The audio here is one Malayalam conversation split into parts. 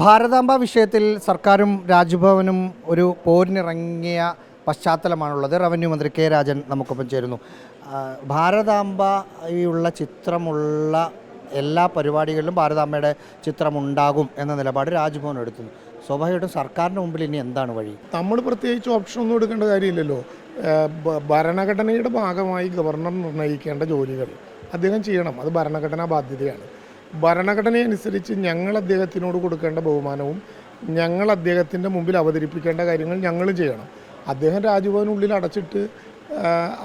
ഭാരതാംബ വിഷയത്തിൽ സർക്കാരും രാജ്ഭവനും ഒരു പോരിനിറങ്ങിയ പശ്ചാത്തലമാണുള്ളത്. റവന്യൂ മന്ത്രി കെ രാജൻ നമുക്കൊപ്പം ചേരുന്നു. ഭാരതാംബയുള്ള ചിത്രമുള്ള എല്ലാ പരിപാടികളിലും ഭാരതാംബയുടെ ചിത്രമുണ്ടാകും എന്ന നിലപാട് രാജ്ഭവൻ എടുക്കുന്നു. സ്വാഭാവികമായിട്ടും സർക്കാരിന്റെ മുമ്പിൽ ഇനി എന്താണ് വഴി? നമ്മൾ പ്രത്യേകിച്ച് ഓപ്ഷൻ ഒന്നും എടുക്കേണ്ട കാര്യമില്ലല്ലോ. ഭരണഘടനയുടെ ഭാഗമായി ഗവർണർ നിർണയിക്കേണ്ട ജോലികൾ അദ്ദേഹം ചെയ്യണം. അത് ഭരണഘടനാ ബാധ്യതയാണ്. ഭരണഘടന അനുസരിച്ച് ഞങ്ങൾ അദ്ദേഹത്തിനോട് കൊടുക്കേണ്ട ബഹുമാനവും ഞങ്ങൾ അദ്ദേഹത്തിന്റെ മുമ്പിൽ അവതരിപ്പിക്കേണ്ട കാര്യങ്ങൾ ഞങ്ങൾ ചെയ്യണം. അദ്ദേഹം രാജ്ഭവനുള്ളിൽ അടച്ചിട്ട്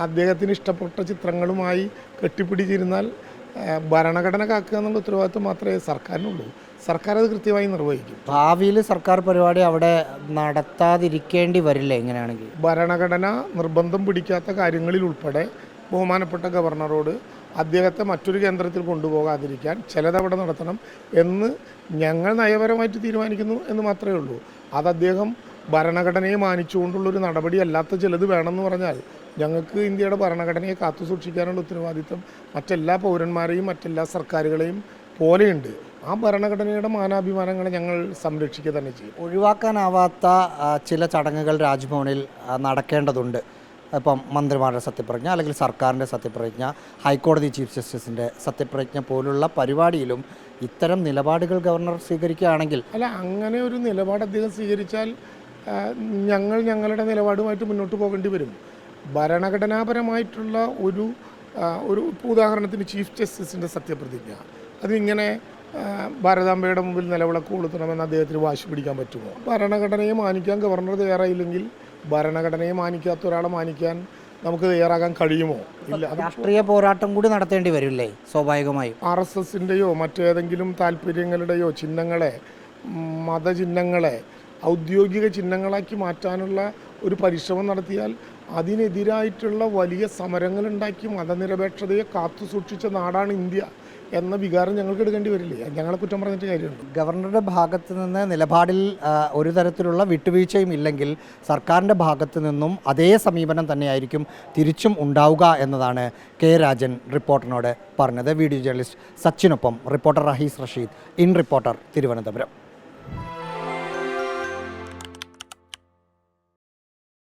അദ്ദേഹത്തിന് ഇഷ്ടപ്പെട്ട ചിത്രങ്ങളുമായി കെട്ടിപ്പിടിച്ചിരുന്നാൽ ഭരണഘടന കാക്കുക എന്നുള്ള ഉത്തരവാദിത്വം മാത്രമേ സർക്കാരിനുള്ളൂ. സർക്കാർ അത് കൃത്യമായി നിർവഹിക്കും. ഭാവിയിൽ സർക്കാർ പരിപാടി അവിടെ നടത്താതിരിക്കേണ്ടി വരില്ല എങ്ങനെയാണെങ്കിൽ? ഭരണഘടന നിർബന്ധം പിടിക്കാത്ത കാര്യങ്ങളിൽ ഉൾപ്പെടെ ബഹുമാനപ്പെട്ട ഗവർണറോട് അദ്ദേഹത്തെ മറ്റൊരു കേന്ദ്രത്തിൽ കൊണ്ടുപോകാതിരിക്കാൻ ചിലതവിടെ നടത്തണം എന്ന് ഞങ്ങൾ നയപരമായിട്ട് തീരുമാനിക്കുന്നു എന്ന് മാത്രമേ ഉള്ളൂ. അത് അദ്ദേഹം ഭരണഘടനയെ മാനിച്ചുകൊണ്ടുള്ളൊരു നടപടി അല്ലാത്ത ചിലത് വേണമെന്ന് പറഞ്ഞാൽ ഞങ്ങൾക്ക് ഇന്ത്യയുടെ ഭരണഘടനയെ കാത്തു സൂക്ഷിക്കാനുള്ള ഉത്തരവാദിത്തം മറ്റെല്ലാ പൗരന്മാരെയും മറ്റെല്ലാ സർക്കാരുകളെയും പോലെയുണ്ട്. ആ ഭരണഘടനയുടെ മാനാഭിമാനങ്ങളെ ഞങ്ങൾ സംരക്ഷിക്കുക തന്നെ ചെയ്യും. ഒഴിവാക്കാനാവാത്ത ചില ചടങ്ങുകൾ രാജ്ഭവനിൽ നടക്കേണ്ടതുണ്ട്. ഇപ്പം മന്ത്രിമാരുടെ സത്യപ്രതിജ്ഞ അല്ലെങ്കിൽ സർക്കാരിന്റെ സത്യപ്രതിജ്ഞ ഹൈക്കോടതി ചീഫ് ജസ്റ്റിസിന്റെ സത്യപ്രതിജ്ഞ പോലുള്ള പരിപാടിയിലും ഇത്തരം നിലപാടുകൾ ഗവർണർ സ്വീകരിക്കുകയാണെങ്കിൽ അല്ല അങ്ങനെ ഒരു നിലപാട് അദ്ദേഹം സ്വീകരിച്ചാൽ ഞങ്ങൾ ഞങ്ങളുടെ നിലപാടുമായിട്ട് മുന്നോട്ട് പോകേണ്ടി വരും. ഭരണഘടനാപരമായിട്ടുള്ള ഒരു ഒരു ഉദാഹരണത്തിന് ചീഫ് ജസ്റ്റിസിന്റെ സത്യപ്രതിജ്ഞ. അതിങ്ങനെ ഭാരതാംബയുടെ മുമ്പിൽ നിലവിളക്ക് കൊളുത്തണമെന്ന് അദ്ദേഹത്തിന് വാശി പിടിക്കാൻ പറ്റുമോ? ഭരണഘടനയെ മാനിക്കാൻ ഗവർണർ തയ്യാറായില്ലെങ്കിൽ ഭരണഘടനയെ മാനിക്കാത്ത ഒരാളെ മാനിക്കാൻ നമുക്ക് തയ്യാറാകാൻ കഴിയുമോ? ഇല്ല രാഷ്ട്രീയ പോരാട്ടം കൂടി നടത്തേണ്ടി വരില്ലേ? സ്വാഭാവികമായും. ആർ എസ് എസിന്റെയോ മറ്റേതെങ്കിലും താല്പര്യങ്ങളുടെയോ ചിഹ്നങ്ങളെ മതചിഹ്നങ്ങളെ ഔദ്യോഗിക ചിഹ്നങ്ങളാക്കി മാറ്റാനുള്ള ഒരു പരിശ്രമം നടത്തിയാൽ അതിനെതിരായിട്ടുള്ള വലിയ സമരങ്ങളുണ്ടാക്കി മതനിരപേക്ഷതയെ കാത്തു സൂക്ഷിച്ച നാടാണ് ഇന്ത്യ എന്ന വികാരം ഞങ്ങൾക്ക് എടുക്കേണ്ടി വരില്ലേ? ഞങ്ങളെ കുറ്റം പറഞ്ഞിട്ട് കാര്യമുണ്ട്? ഗവർണറുടെ ഭാഗത്ത് നിന്ന് നിലപാടിൽ ഒരു തരത്തിലുള്ള വിട്ടുവീഴ്ചയും ഇല്ലെങ്കിൽ സർക്കാരിന്റെ ഭാഗത്ത് നിന്നും അതേ സമീപനം തന്നെയായിരിക്കും തിരിച്ചും ഉണ്ടാവുക എന്നതാണ് കെ രാജൻ റിപ്പോർട്ടറിനോട് പറഞ്ഞത്. Video journalist സച്ചിനൊപ്പം reporter Rahees Rasheed. In reporter Thiruvananthapuram.